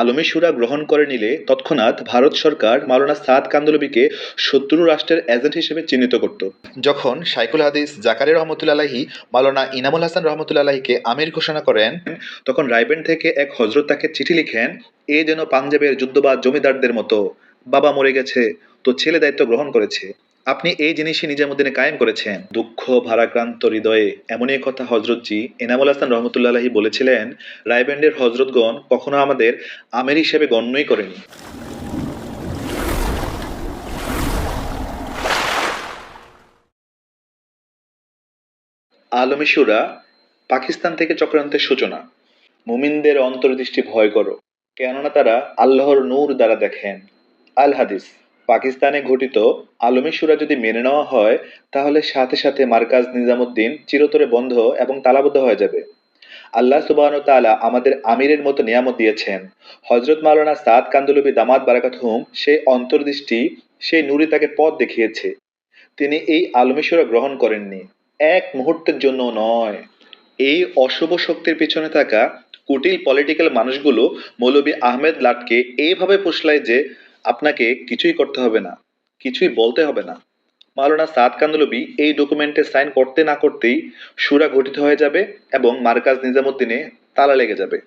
আলমী সুরা গ্রহণ করে নিলে তৎক্ষণাৎ ভারত সরকার মাওলানা সাদ কান্দলবিকে শত্রু রাষ্ট্রের এজেন্ট হিসেবে চিহ্নিত করত। যখন শাইকুল হাদিস জাকারি রহমতুল্লাহি মাওলানা ইনামুল হাসান রহমতুল্লাহিকে আমির ঘোষণা করেন, তখন রায়বেন থেকে এক হজরত তাকে চিঠি লিখেন, এ যেন পাঞ্জাবের যুদ্ধবাদ জমিদারদের মতো, বাবা মরে গেছে, তো ছেলে দায়িত্ব গ্রহণ করেছে। আপনি এই জিনিসই নিজামুদ্দিনে কায়েম করেছেন। দুঃখ, ভারাক্রান্ত হৃদয়ে এমনই কথা হজরতজি এনামুল হাসান রহমতুল্লাহি বলেছিলেন রায়ব্যান্ডের হজরতগণ কখনো আমাদের আমের হিসেবে গণ্যই করেনি। আলমী সুরা, পাকিস্তান থেকে চক্রান্তের সূচনা। মুমিনদের অন্তর্দৃষ্টি ভয় করো কেননা তারা আল্লাহর নূর দ্বারা দেখেন। আল হাদিস। পাকিস্তানে ঘটিত আলমী সুরা যদি মেনে নেওয়া হয়, তাহলে সাথে সাথে মার্কাজ নিজামুদ্দিন চিরতরে বন্ধ এবং তালাবদ্ধ হয়ে যাবে। আল্লাহ সুবাহন তাআলা আমাদের আমিরের মতো নিয়ামত দিয়েছেন। হজরত মাওলানা সাদ কান্দুলবি দামাত বারাকাত হুম সেই অন্তর্দৃষ্টি, সেই নুরি তাকে পথ দেখিয়েছে। তিনি এই আলমিসুরা গ্রহণ করেননি। এক মুহূর্তের জন্য নয়। এই অশুভ শক্তির পিছনে থাকা কুটিল পলিটিক্যাল মানুষগুলো মৌলবী আহমেদ লাটকে এইভাবে পুষলায় যে আপনাকে কিছুই করতে হবে না, কিছুই বলতে হবে না। মাওলানা সাদ কান্দলবি এই ডকুমেন্টে সাইন করতে না করতেই সুরা গঠিত হয়ে যাবে এবং মার্কাজ নিজামুদ্দিনে তালা লেগে যাবে।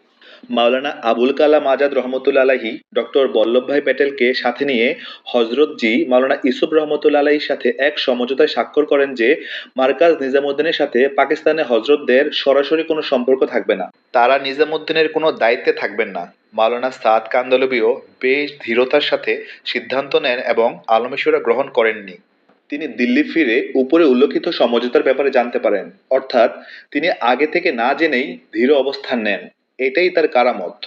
মাওলানা আবুল কালাম আজাদ রহমতুল্লা আলাহি ডক্টর বল্লভভাই প্যাটেলকে সাথে নিয়ে হজরত জি মাওলানা ইসুফ রহমতুল্লা আলাহির সাথে এক সমঝোতায় স্বাক্ষর করেন যে, মার্কাজ নিজামুদ্দিনের সাথে পাকিস্তানে হজরতদের সরাসরি কোনো সম্পর্ক থাকবে না। তারা নিজামুদ্দিনের কোনো দায়িত্বে থাকবেন না। মাওলানা সাদ কান্দলবিও বেশ ধীরতার সাথে সিদ্ধান্ত নেন এবং আলমেশ্বরা গ্রহণ করেননি। তিনি দিল্লি ফিরে উপরে উল্লেখিত সমঝোতার ব্যাপারে জানতে পারেন। অর্থাৎ তিনি আগে থেকে না জেনেই ধীর অবস্থান নেন। এটাই তার কারামত।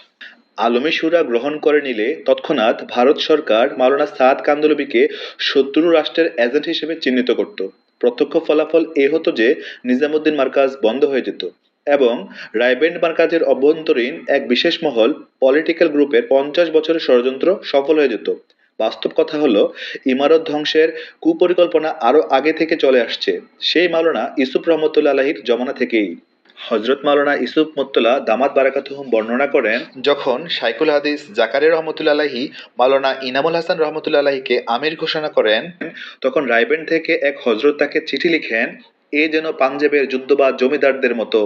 আলমী সুরা গ্রহণ করে নিলে তৎক্ষণাৎ ভারত সরকার মাওলানা সাদ কান্দলবিকে শত্রু রাষ্ট্রের এজেন্ট হিসেবে চিহ্নিত করত। প্রত্যক্ষ ফলাফল এ হতো যে, নিজামুদ্দিন মার্কাজ বন্ধ হয়ে যেত এবং রায়বেন্ড মার্কাজের অভ্যন্তরীণ এক বিশেষ মহল পলিটিক্যাল গ্রুপের পঞ্চাশ বছরের ষড়যন্ত্র সফল হয়ে যেত। বাস্তব কথা হলো, ইমারত ধ্বংসের কুপরিকল্পনা আরও আগে থেকে চলে আসছে। সেই মাওলানা ইসুফ রহমতুল্লা আলাহির জমানা থেকেই। হজরত মাওলানা ইসুফ মুত্তলা দামাত বারাকাতুহুম বর্ণনা করেন, যখন সাইকুল হাদিস জাকারে রহমতুল্লা আলাহি মাওলানা ইনামুল হাসান রহমতুল্লা আলাহিকে আমির ঘোষণা করেন, তখন রায়বেন থেকে এক হজরত তাকে চিঠি লিখেন, এ যেন পাঞ্জাবের যুদ্ধবাদ জমিদারদের মতো,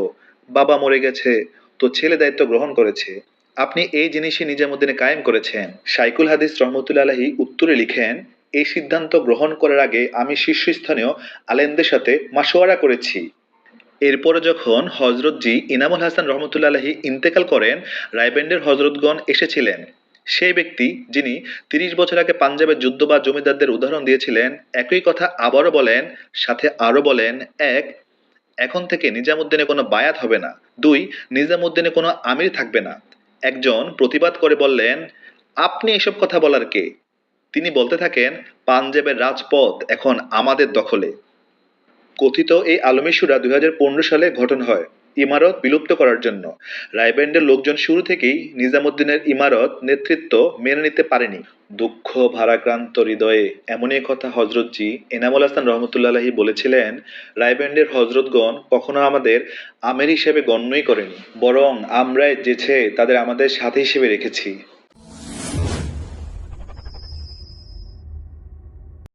বাবা মরে গেছে, তো ছেলে দায়িত্ব গ্রহণ করেছে। আপনি এই জিনিসই নিজামুদ্দিনে কায়েম করেছেন। সাইকুল হাদিস রহমতুল্লা আলাহি উত্তরে লিখেন, এই সিদ্ধান্ত গ্রহণ করার আগে আমি শীর্ষস্থানীয় আলেমদের সাথে মাসোয়ারা করেছি। এরপরে যখন হজরত জি ইনামুল হাসান রহমতুল্লা আলাহি ইন্তেকাল করেন, রায়বেন্ডের হজরতগণ এসেছিলেন। সেই ব্যক্তি যিনি তিরিশ বছর আগে পাঞ্জাবের যুদ্ধ বা জমিদারদের উদাহরণ দিয়েছিলেন, একই কথা আবারও বলেন, সাথে আরও বলেন, এক, এখন থেকে নিজামুদ্দিনে কোনো বায়াত হবে না। দুই, নিজামুদ্দিনে কোনো আমির থাকবে না। একজন প্রতিবাদ করে বললেন, আপনি এসব কথা বলার কে? তিনি বলতে থাকেন, পাঞ্জাবের রাজপথ এখন আমাদের দখলে। কথিত এই আলমী সুরা দুই সালে গঠন হয় ইমারত বিলুপ্ত করার জন্য। রায়ব্যান্ডের লোকজন শুরু থেকেই নিজামুদ্দিনের ইমারত নেতৃত্ব মেনে নিতে পারেনি। দুঃখ, ভারাক্রান্ত হৃদয়ে এমনই কথা হজরতজি এনামুল হাসান রহমতুল্লাহি বলেছিলেন রায়ব্যান্ডের হজরতগণ কখনো আমাদের আমের হিসেবে গণ্যই করেনি, বরং আমরাই যেছে তাদের আমাদের সাথে হিসেবে রেখেছি।